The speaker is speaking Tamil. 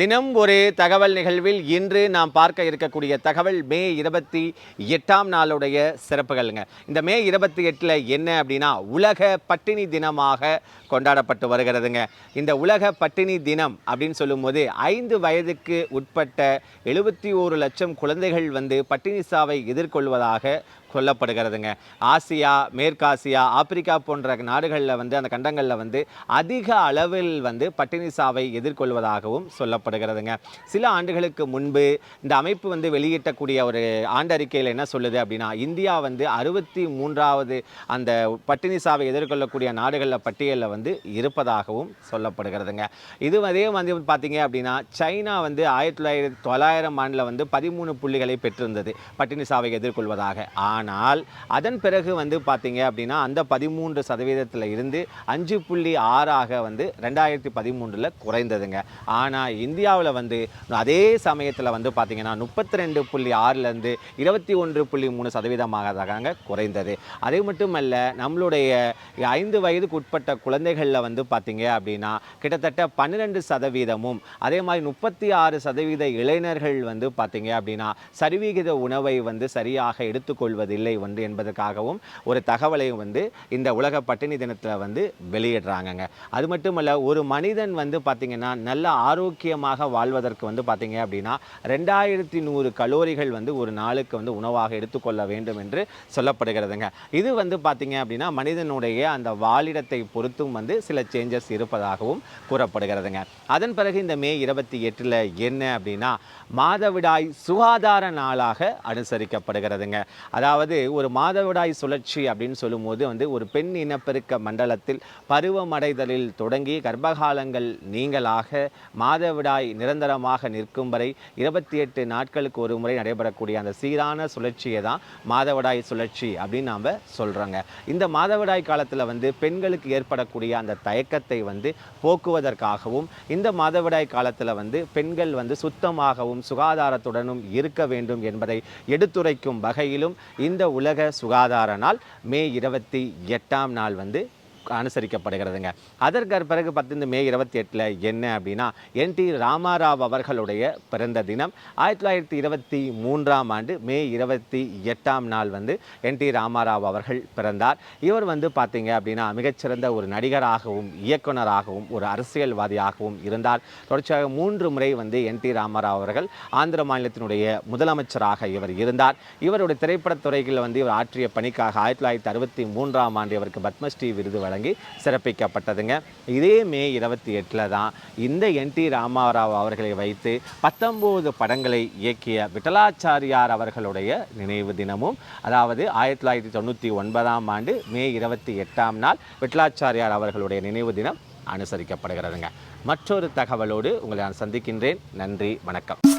தினம் ஒரு தகவல் நிகழ்வில் இன்று நாம் பார்க்க இருக்கக்கூடிய தகவல் மே இருபத்தி எட்டாம் நாளுடைய சிறப்புகள்ங்க. இந்த மே இருபத்தி எட்டில் என்ன அப்படின்னா உலக பட்டினி தினமாக கொண்டாடப்பட்டு வருகிறதுங்க. இந்த உலக பட்டினி தினம் அப்படின்னு சொல்லும்போது ஐந்து வயதுக்கு உட்பட்ட எழுபத்தி ஓரு லட்சம் குழந்தைகள் வந்து பட்டினி சாவை எதிர்கொள்வதாக சொல்லப்படுகிறதுங்க ஆசியா மேற்காசியா ஆப்பிரிக்கா போன்ற நாடுகளில் வந்து அந்த கண்டங்களில் வந்து அதிக அளவில் வந்து பட்டினி சாவை எதிர்கொள்வதாகவும் காணப்படுகிறதுங்க. சில ஆண்டுகளுக்கு முன்பு இந்த அமைப்பு வந்து வெளியிட்டக்கூடிய ஒரு ஆண்டறிக்கையில் என்ன சொல்லுது அப்படின்னா இந்தியா வந்து அறுபத்தி மூன்றாவது அந்த பட்டினி சாவை எதிர்கொள்ளக்கூடிய நாடுகளில் பட்டியலில் வந்து இருப்பதாகவும் சொல்லப்படுகிறதுங்க. இது அதே வந்து பார்த்தீங்க அப்படின்னா சைனா வந்து ஆயிரத்தி தொள்ளாயிரத்தி தொள்ளாயிரம் ஆண்டில் வந்து பதிமூணு புள்ளிகளை பெற்றிருந்தது பட்டினி சாவை எதிர்கொள்வதாக. ஆனால் அதன் பிறகு வந்து பார்த்தீங்க அப்படின்னா அந்த பதிமூன்று சதவீதத்தில் இருந்து அஞ்சு புள்ளி ஆறாக வந்து ரெண்டாயிரத்தி பதிமூன்றில் குறைந்ததுங்க. ஆனால் இந்தியாவில் வந்து அதே சமயத்தில் வந்து பார்த்திங்கன்னா முப்பத்தி ரெண்டு புள்ளி ஆறுலேருந்து இருபத்தி ஒன்று புள்ளி மூணு சதவீதமாக தாங்க குறைந்தது. அதே மட்டுமல்ல நம்மளுடைய ஐந்து வயதுக்கு உட்பட்ட குழந்தைகளில் வந்து பார்த்திங்க அப்படின்னா கிட்டத்தட்ட பன்னிரெண்டு சதவீதமும் அதே மாதிரி முப்பத்தி ஆறு சதவீத இளைஞர்கள் வந்து பார்த்திங்க அப்படின்னா சரிவிகித உணவை வந்து சரியாக எடுத்துக்கொள்வதில்லை வந்து என்பதற்காகவும் ஒரு தகவலை வந்து இந்த உலக பட்டினி தினத்தில் வந்து வெளியிடுறாங்கங்க. அது மட்டுமல்ல ஒரு மனிதன் வந்து பார்த்திங்கன்னா நல்ல ஆரோக்கியம் ஆரோக்கியமாக வாழ்வதற்கு வந்து பார்த்தீங்க அப்படின்னா ரெண்டாயிரத்தி நூறு கலோரிகள் வந்து ஒரு நாளுக்கு வந்து உணவாக எடுத்துக்கொள்ள வேண்டும் என்று சொல்லப்படுகிறதுங்க. இது வந்து பார்த்தீங்க அப்படின்னா மனிதனுடைய அந்த வாழிடத்தை பொறுத்தும் வந்து சில சேஞ்சஸ் இருப்பதாகவும் கூறப்படுகிறதுங்க. அதன் பிறகு இந்த மே இருபத்தி எட்டில் என்ன அப்படின்னா மாதவிடாய் சுகாதார நாளாக அனுசரிக்கப்படுகிறதுங்க. அதாவது ஒரு மாதவிடாய் சுழற்சி அப்படின்னு சொல்லும்போது வந்து ஒரு பெண் இனப்பெருக்க மண்டலத்தில் பருவமடைதலில் தொடங்கி கர்ப்பகாலங்கள் நீங்களாக மாதவிடாய் நிரந்தரமாக நிற்கும் வரை இருபத்தி எட்டு நாட்களுக்கு ஒரு முறை நடைபெறக்கூடிய அந்த சீரான சுழற்சியை தான் மாதவிடாய் சுழற்சி அப்படின்னு நாம் சொல்கிறோங்க இந்த மாதவிடாய் காலத்தில் வந்து பெண்களுக்கு ஏற்படக்கூடிய அந்த தயக்கத்தை வந்து போக்குவதற்காகவும் இந்த மாதவிடாய் காலத்தில் வந்து பெண்கள் வந்து சுத்தமாகவும் சுகாதாரத்துடனும் இருக்க வேண்டும் என்பதை எடுத்துரைக்கும் வகையிலும் இந்த உலக சுகாதார நாள் மே இருபத்தி எட்டாம் நாள் வந்து அனுசரிக்கப்படுகிறதுங்க. அதற்கு பிறகு பார்த்து மே இருபத்தி எட்டில் என்ன அப்படின்னா என் டி ராமாராவ் அவர்களுடைய பிறந்த தினம் ஆயிரத்தி தொள்ளாயிரத்தி இருபத்தி மூன்றாம் ஆண்டு மே இருபத்தி எட்டாம் நாள் வந்து என் டி ராமாராவ் அவர்கள் பிறந்தார். இவர் வந்து பார்த்தீங்க அப்படின்னா மிகச்சிறந்த ஒரு நடிகராகவும் இயக்குனராகவும் ஒரு அரசியல்வாதியாகவும் இருந்தார். தொடர்ச்சியாக மூன்று முறை வந்து என் டி ராமாராவ் அவர்கள் ஆந்திர மாநிலத்தினுடைய முதலமைச்சராக இவர் இருந்தார். இவருடைய திரைப்படத்துறையில் வந்து இவர் ஆற்றிய பணிக்காக ஆயிரத்தி தொள்ளாயிரத்தி அறுபத்தி மூன்றாம் ஆண்டு இவருக்கு பத்மஸ்ரீ விருது வழங்கி சிறப்பிக்கப்பட்டதுங்க. இதே மே இருபத்தி எட்டில் தான் இந்த என் டி ராமாராவ் அவர்களை வைத்து பத்தொம்போது படங்களை இயக்கிய விட்டலாச்சாரியார் அவர்களுடைய நினைவு தினமும் அதாவது ஆயிரத்தி தொள்ளாயிரத்தி தொண்ணூற்றி ஒன்பதாம் ஆண்டு மே இருபத்தி எட்டாம் நாள் விட்டலாச்சாரியார் அவர்களுடைய நினைவு தினம் அனுசரிக்கப்படுகிறதுங்க. மற்றொரு தகவலோடு உங்களை நான் சந்திக்கின்றேன். நன்றி வணக்கம்.